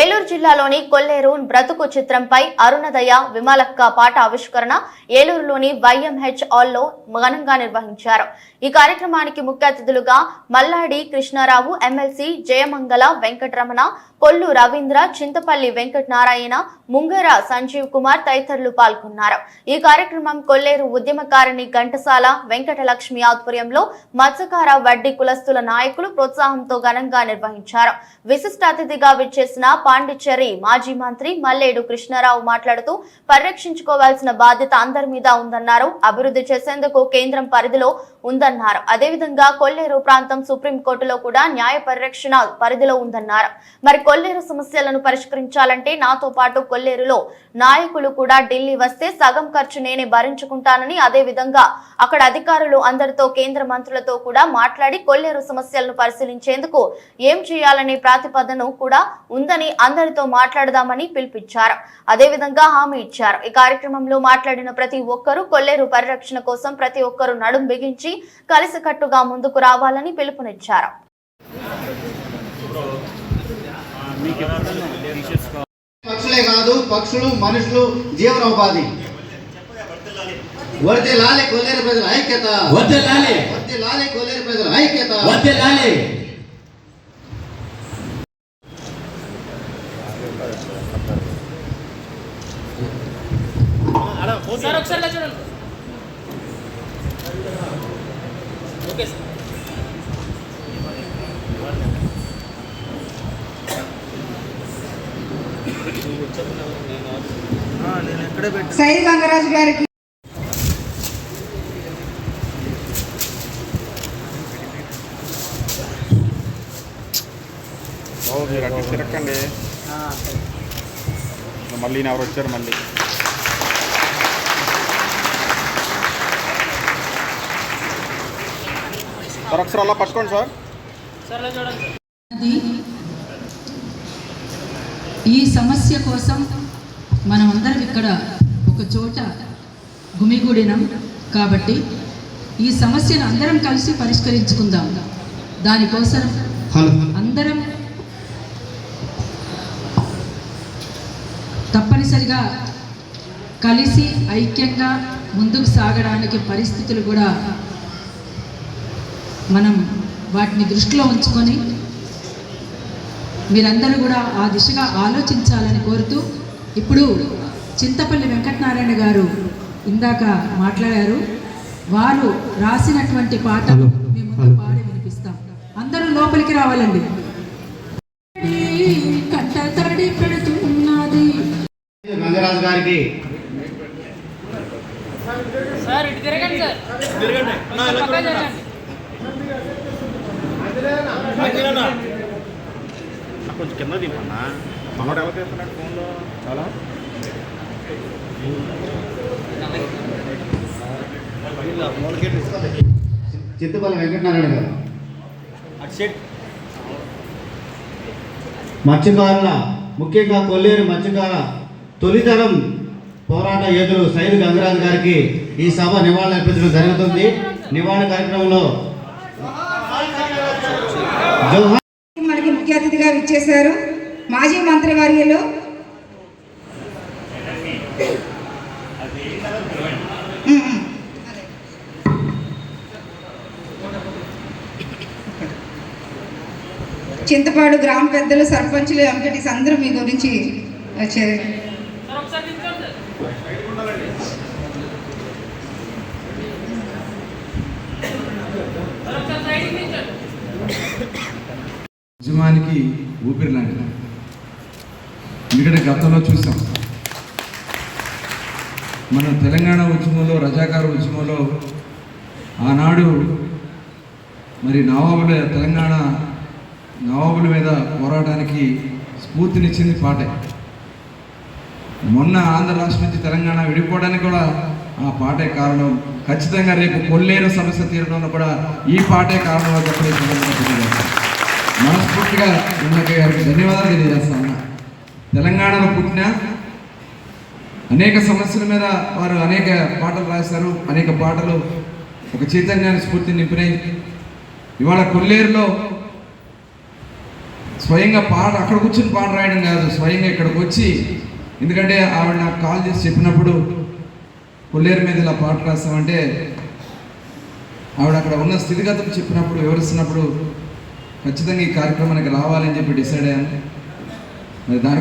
ఏలూరు జిల్లాలోని కొల్లేరు బ్రతుకు చిత్రంపై అరుణదయ విమలక్క పాట ఆవిష్కరణ. ఏలూరులోని వైఎంహెచ్ హాల్లో ఘనంగా నిర్వహించారు. ఈ కార్యక్రమానికి ముఖ్య అతిథులుగా మల్లాడి కృష్ణారావు ఎమ్మెల్సీ జయమంగళ వెంకటరమణ కొల్లు రవీంద్ర చింతపల్లి వెంకటనారాయణ ముంగర సంజీవ్ కుమార్ తదితరులు పాల్గొన్నారు. ఈ కార్యక్రమం కొల్లేరు ఉద్యమకారిణి ఘంటసాల వెంకటలక్ష్మి ఆధ్వర్యంలో మత్స్యకార వడ్డీ కులస్తుల నాయకులు ప్రోత్సాహంతో ఘనంగా నిర్వహించారు. విశిష్ట అతిథిగా విచ్చేసిన పాండిచ్చేరి మాజీ మంత్రి మల్లేడు కృష్ణారావు మాట్లాడుతూ పరిరక్షించుకోవాల్సిన బాధ్యత అందరి మీద ఉందన్నారు. అభివృద్ధి చేసేందుకు కేంద్రం పరిధిలో ఉందన్నారు. అదేవిధంగా కొల్లేరు ప్రాంతం సుప్రీంకోర్టులో కూడా న్యాయ పరిరక్షణ పరిధిలో ఉందన్నారు. మరి కొల్లేరు సమస్యలను పరిష్కరించాలంటే నాతో పాటు కొల్లేరులో నాయకులు కూడా ఢిల్లీ వస్తే సగం ఖర్చు నేనే భరించుకుంటానని అదే విధంగా అక్కడ అధికారులు అందరితో కేంద్ర మంత్రులతో కూడా మాట్లాడి కొల్లేరు సమస్యలను పరిశీలించేందుకు ఏం చేయాలనే ప్రాతిపదన కూడా ఉందని అందరితో మాట్లాడదామని పిలిపించారు. అదేవిధంగా హామీ ఇచ్చారు. ఈ కార్యక్రమంలో మాట్లాడిన ప్రతి ఒక్కరూ కొల్లేరు పరిరక్షణ కోసం ప్రతి ఒక్కరూ నడుం బిగించి కలిసికట్టుగా ముందుకు రావాలని పిలుపునిచ్చారు. పక్షులే కాదు పక్షులు మనుషులు జీవనోపాధి. వర్తి లాలి కొల్లేరు ప్రజల ఐక్యత. కొల్లేరు ప్రజల ఐక్యత. సార్ ఒకసారి చూడండి. ఓకే సార్ సైద్ గంగరాజు గారికి. మీరు అటు తిరక్కండి మళ్ళీ ఎవరు వచ్చారు మళ్ళీ? సార్. ఒకసారి అలా పట్టుకోండి సార్ ఈ సమస్య కోసం మనమందరం ఇక్కడ ఒక చోట గుమిగూడినాం కాబట్టి ఈ సమస్యను అందరం కలిసి పరిష్కరించుకుందాం. దానికోసం అందరం తప్పనిసరిగా కలిసి ఐక్యంగా ముందుకు సాగడానికి పరిస్థితులు కూడా మనం వాటిని దృష్టిలో ఉంచుకొని మీరందరూ కూడా ఆ దిశగా ఆలోచించాలని కోరుతూ ఇప్పుడు చింతపల్లి వెంకటనారాయణ గారు ఇందాక మాట్లాడారు. వారు రాసినటువంటి పాటలు మేము ముందు పాడి వినిపిస్తాం. అందరూ లోపలికి రావాలండి. కట్ట తడి పెడుతున్నది. గంగరాజు గారికి. సార్ ఇటు తిరగండి సార్ తిరగండి పక్క జరగండి నాకు కొంచెం కింద దిమ్మన్నా మనోడు ఎలా చేస్తున్నాడు ఫోన్లో? చాలా. చింతపల్లి వెంకటనారాయణ గారు. మత్స్యకారుల ముఖ్యంగా కొల్లేరు మత్స్యకార తొలితరం పోరాట యోధులు సైదు గంగరాజు గారికి ఈ సభ నివాళులు అర్పించడం జరుగుతుంది. నివాళి కార్యక్రమంలో మనకి ముఖ్య అతిథిగా విచ్చేశారు. మాజీ మంత్రి వర్యులు చింతపాడు గ్రామ పెద్దలు సర్పంచులు ఎంపీటీస్ అందరూ మీ గురించి వచ్చారు సార్ ఒకసారి నిల్చోండి సార్ సార్ ఒకసారి సైడ్కి నిల్చోండి ఉద్యమానికి ఊపిరి లాంటిది? ఎందుకంటే గతంలో చూసాం. మన తెలంగాణ ఉద్యమంలో రజాకార ఉద్యమంలో ఆనాడు మరి నవాబుల తెలంగాణ నవాబుల మీద పోరాటానికి స్ఫూర్తినిచ్చింది పాటే. మొన్న ఆంధ్ర రాష్ట్రం నుంచి తెలంగాణ విడిపోవడానికి కూడా ఆ పాటే కారణం. ఖచ్చితంగా రేపు కొల్లేరు సమస్య తీరడంలో కూడా ఈ పాటే కారణం అని చెప్పి ఈ సందర్భంగా తెలియజేస్తాను. మనస్ఫూర్తిగా ఉన్నక గారికి ధన్యవాదాలు తెలియజేస్తా ఉన్నా. తెలంగాణలో పుట్టిన అనేక సమస్యల మీద వారు అనేక పాటలు రాశారు అనేక పాటలు ఒక చైతన్యాన్ని స్ఫూర్తిని నింపినాయి. ఇవాళ కొల్లేరులో స్వయంగా పాట అక్కడ కూర్చుని పాట రాయడం కాదు స్వయంగా ఇక్కడికి వచ్చి ఎందుకంటే ఆవిడ నాకు కాల్ చేసి చెప్పినప్పుడు కొల్లేరు మీద ఇలా పాట రాస్తామంటే ఆవిడ అక్కడ ఉన్న స్థితిగతులు చెప్పినప్పుడు వివరిస్తున్నప్పుడు ఖచ్చితంగా ఈ కార్యక్రమానికి రావాలని చెప్పి డిసైడ్ అయ్యాను. మరి దాని